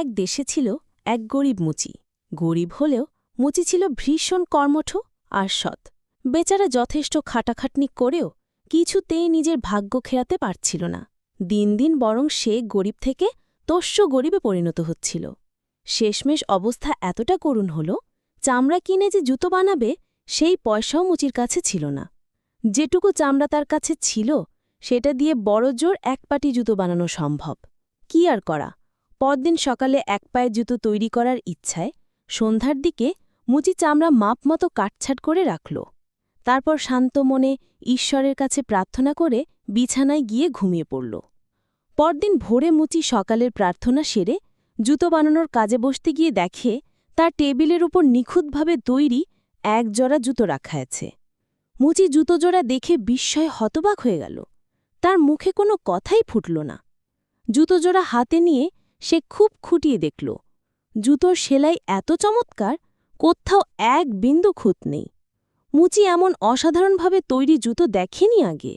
এক দেশে ছিল এক গরিব মুচি। গরিব হলেও মুচি ছিল ভীষণ কর্মঠ আর সৎ। বেচারা যথেষ্ট খাটাখাটনি করেও কিছুতেই নিজের ভাগ্য খেরাতে পারছিল না। দিন দিন বরং সে গরিব থেকে তস্য গরিবে পরিণত হচ্ছিল। শেষমেশ অবস্থা এতটা করুণ হল, চামড়া কিনে যে জুতো বানাবে, সেই পয়সাও মুচির কাছে ছিল না। যেটুকু চামড়া তার কাছে ছিল, সেটা দিয়ে বড় জোর এক পাটি জুতো বানানো সম্ভব। কি আর করা? পরদিন সকালে এক পায়ের জুতো তৈরি করার ইচ্ছায় সন্ধ্যার দিকে মুচি চামড়া মাপমতো কাটছাট করে রাখল। তারপর শান্ত মনে ঈশ্বরের কাছে প্রার্থনা করে বিছানায় গিয়ে ঘুমিয়ে পড়ল। পরদিন ভোরে মুচি সকালের প্রার্থনা সেরে জুতো বানানোর কাজে বসতে গিয়ে দেখে তার টেবিলের উপর নিখুঁতভাবে তৈরি এক জোড়া জুতো রাখা আছে। মুচি জুতো জোড়া দেখে বিস্ময় হতবাক হয়ে গেল। তার মুখে কোনো কথাই ফুটল না। জুতো জোড়া হাতে নিয়ে সে খুব খুঁটিয়ে দেখল। জুতোর সেলাই এত চমৎকার, কোথাও এক বিন্দু খুঁত নেই। মুচি এমন অসাধারণভাবে তৈরি জুতো দেখেনি আগে।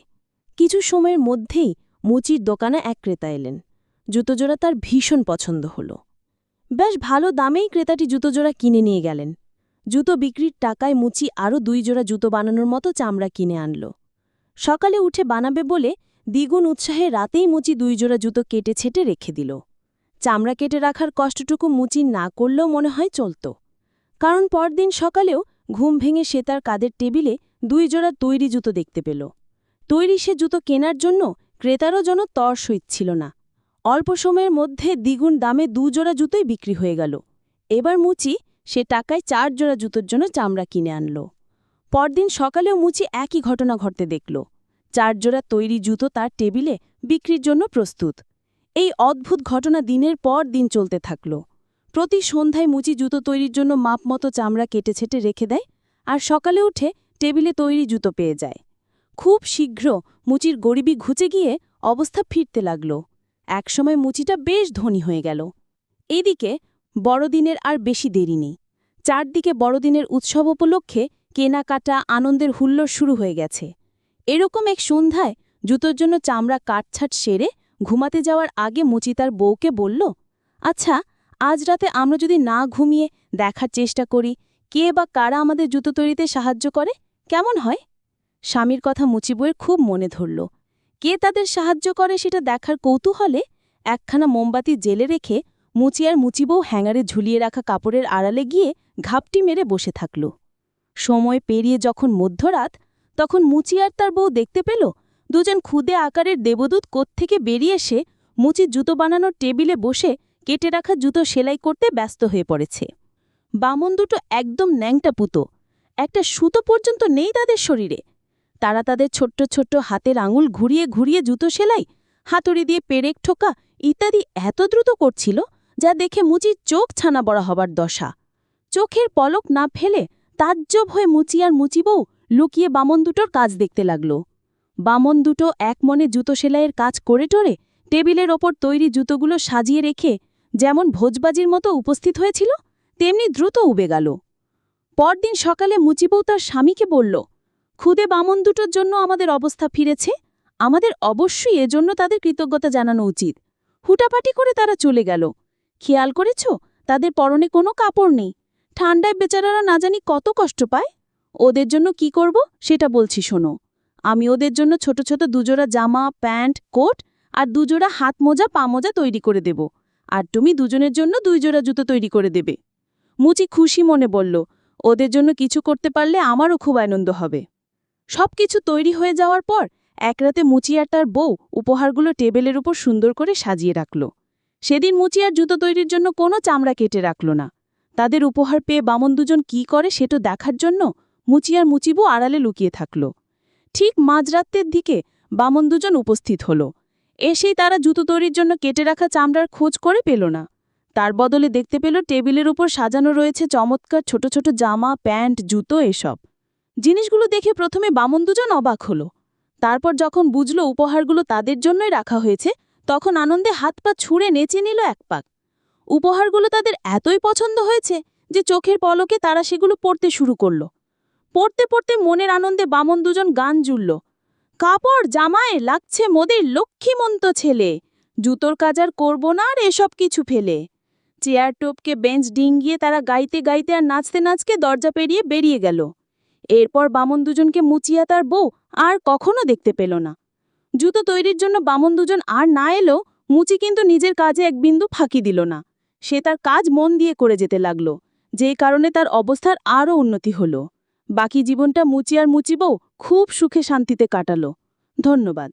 কিছু সময়ের মধ্যেই মুচির দোকানে এক ক্রেতা এলেন। জুতোজোড়া তার ভীষণ পছন্দ হল। বেশ ভালো দামেই ক্রেতাটি জুতোজোড়া কিনে নিয়ে গেলেন। জুতো বিক্রির টাকায় মুচি আরও দুই জোড়া জুতো বানানোর মতো চামড়া কিনে আনল। সকালে উঠে বানাবে বলে দ্বিগুণ উৎসাহে রাতেই মুচি দুই জোড়া জুতো কেটে ছেটে রেখে দিল। চামড়া কেটে রাখার কষ্টটুকু মুচি না করলেও মনে হয় চলত। কারণ পরদিন সকালেও ঘুম ভেঙে সে তার কাদের টেবিলে দুই জোড়া তৈরি জুতো দেখতে পেল। তৈরি সে জুতো কেনার জন্য ক্রেতারও যেন তর ছিল না। অল্প সময়ের মধ্যে দ্বিগুণ দামে দু জোড়া জুতোই বিক্রি হয়ে গেল। এবার মুচি সে টাকায় চার জোড়া জুতোর জন্য চামড়া কিনে আনল। পরদিন সকালেও মুচি একই ঘটনা ঘটতে দেখল। চার জোড়া তৈরি জুতো তার টেবিলে বিক্রির জন্য প্রস্তুত। এই অদ্ভুত ঘটনা দিনের পর দিন চলতে থাকল। প্রতি সন্ধ্যায় মুচি জুতো তৈরির জন্য মাপমতো চামড়া কেটে ছেটে রেখে দেয় আর সকালে উঠে টেবিলে তৈরি জুতো পেয়ে যায়। খুব শীঘ্র মুচির গরিবি ঘুচে গিয়ে অবস্থা ফিরতে লাগল। একসময় মুচিটা বেশ ধনী হয়ে গেল। এদিকে বড়দিনের আর বেশি দেরি নেই। চারদিকে বড়দিনের উৎসব উপলক্ষে কেনাকাটা আনন্দের হুল্লোড় শুরু হয়ে গেছে। এরকম এক সন্ধ্যায় জুতোর জন্য চামড়া কাটছাট সেরে ঘুমাতে যাওয়ার আগে মুচি তার বউকে বলল আচ্ছা আজ রাতে আমরা যদি না ঘুমিয়ে দেখার চেষ্টা করি, কে বা কারা আমাদের জুতো তৈরিতে সাহায্য করে? কেমন হয়? স্বামীর কথা মুচিবইয়ের খুব মনে ধরল। কে তাদের সাহায্য করে সেটা দেখার কৌতূহলে? একখানা মোমবাতি জেলে রেখে মুচি আর মুচিবউ হ্যাঙ্গারে ঝুলিয়ে রাখা কাপড়ের আড়ালে গিয়ে ঘাপটি মেরে বসে থাকল। সময় পেরিয়ে যখন মধ্যরাত, তখন মুচি আর তার বউ দেখতে পেল দুজন ক্ষুদে আকারের দেবদূত কোত্থেকে বেরিয়ে এসে মুচি জুতো বানানোর টেবিলে বসে কেটে রাখা জুতো সেলাই করতে ব্যস্ত হয়ে পড়েছে। বামন দুটো একদম ন্যাংটা পুতো। একটা সুতো পর্যন্ত নেই তাদের শরীরে। তারা তাদের ছোট্ট ছোট্ট হাতের আঙুল ঘুরিয়ে ঘুরিয়ে জুতো সেলাই, হাতুড়ি দিয়ে পেরেক ঠোকা ইত্যাদি এত দ্রুত করছিল যা দেখে মুচির চোখ ছানা বড় হবার দশা। চোখের পলক না ফেলে তাজ্জব হয়ে মুচি আর মুচি বউ লুকিয়ে বামন দুটোর কাজ দেখতে লাগল। বামন দুটো এক মনে জুতো সেলাইয়ের কাজ করে টোরে, টেবিলের ওপর তৈরি জুতোগুলো সাজিয়ে রেখে যেমন ভোজবাজির মতো উপস্থিত হয়েছিল, তেমনি দ্রুত উবে গেল। পরদিন সকালে মুচিবউ তার স্বামীকে বলল, খুদে বামন দুটোর জন্য আমাদের অবস্থা ফিরেছে, আমাদের অবশ্যই এজন্য তাদের কৃতজ্ঞতা জানানো উচিত। হুটাপাটি করে তারা চলে গেল। খেয়াল করেছ, তাদের পরনে কোনো কাপড় নেই। ঠান্ডায় বেচারারা না জানি কত কষ্ট পায়। ওদের জন্য কি করব, সেটা বলছি শোনো। আমি ওদের জন্য ছোট ছোট দুজোড়া জামা, প্যান্ট, কোট আর দুজোড়া হাত মোজা, পা মোজা তৈরি করে দেব। আর তুমি দুজনের জন্য দুই জোড়া জুতো তৈরি করে দেবে। মুচি খুশি মনে বলল, ওদের জন্য কিছু করতে পারলে আমারও খুব আনন্দ হবে। সব কিছু তৈরি হয়ে যাওয়ার পর এক রাতে মুচি আর তার বউ উপহারগুলো টেবিলের উপর সুন্দর করে সাজিয়ে রাখল। সেদিন মুচি আর জুতো তৈরির জন্য কোনো চামড়া কেটে রাখল না। তাদের উপহার পেয়ে বামন দুজন কি করে সেটা দেখার জন্য মুচি আর মুচিবু আড়ালে লুকিয়ে থাকল। ঠিক মাঝরাত্রের দিকে বামন দুজন উপস্থিত হল। এসেই তারা জুতো তৈরির জন্য কেটে রাখা চামড়ার খোঁজ করে পেল না। তার বদলে দেখতে পেল টেবিলের উপর সাজানো রয়েছে চমৎকার ছোট ছোট জামা, প্যান্ট, জুতো এসব। জিনিসগুলো দেখে প্রথমে বামন দুজন অবাক হল। তারপর যখন বুঝল উপহারগুলো তাদের জন্যই রাখা হয়েছে, তখন আনন্দে হাত পা ছুঁড়ে নেচে নিল এক পাক। উপহারগুলো তাদের এতই পছন্দ হয়েছে যে চোখের পলকে তারা সেগুলো পড়তে শুরু করল। পড়তে পড়তে মনের আনন্দে বামন দুজন গান জুড়ল। কাপড় জামায় লাগছে মোদের লক্ষ্মীমন্ত ছেলে। জুতোর কাজ আর করব না আর এসব কিছু ফেলে। চেয়ার টোপকে বেঞ্চ ডিঙ্গিয়ে তারা গাইতে গাইতে আর নাচতে নাচকে দরজা পেরিয়ে বেরিয়ে গেল। এরপর বামন দুজনকে মুচিয়া তার বউ আর কখনো দেখতে পেল না। জুতো তৈরির জন্য বামন দুজন আর না এলেও মুচি কিন্তু নিজের কাজে এক বিন্দু ফাঁকি দিল না। সে তার কাজ মন দিয়ে করে যেতে লাগল। যে কারণে তার অবস্থার আরও উন্নতি হলো। বাকি জীবনটা মুচি আর মুচিবও খুব সুখে শান্তিতে কাটালো। ধন্যবাদ।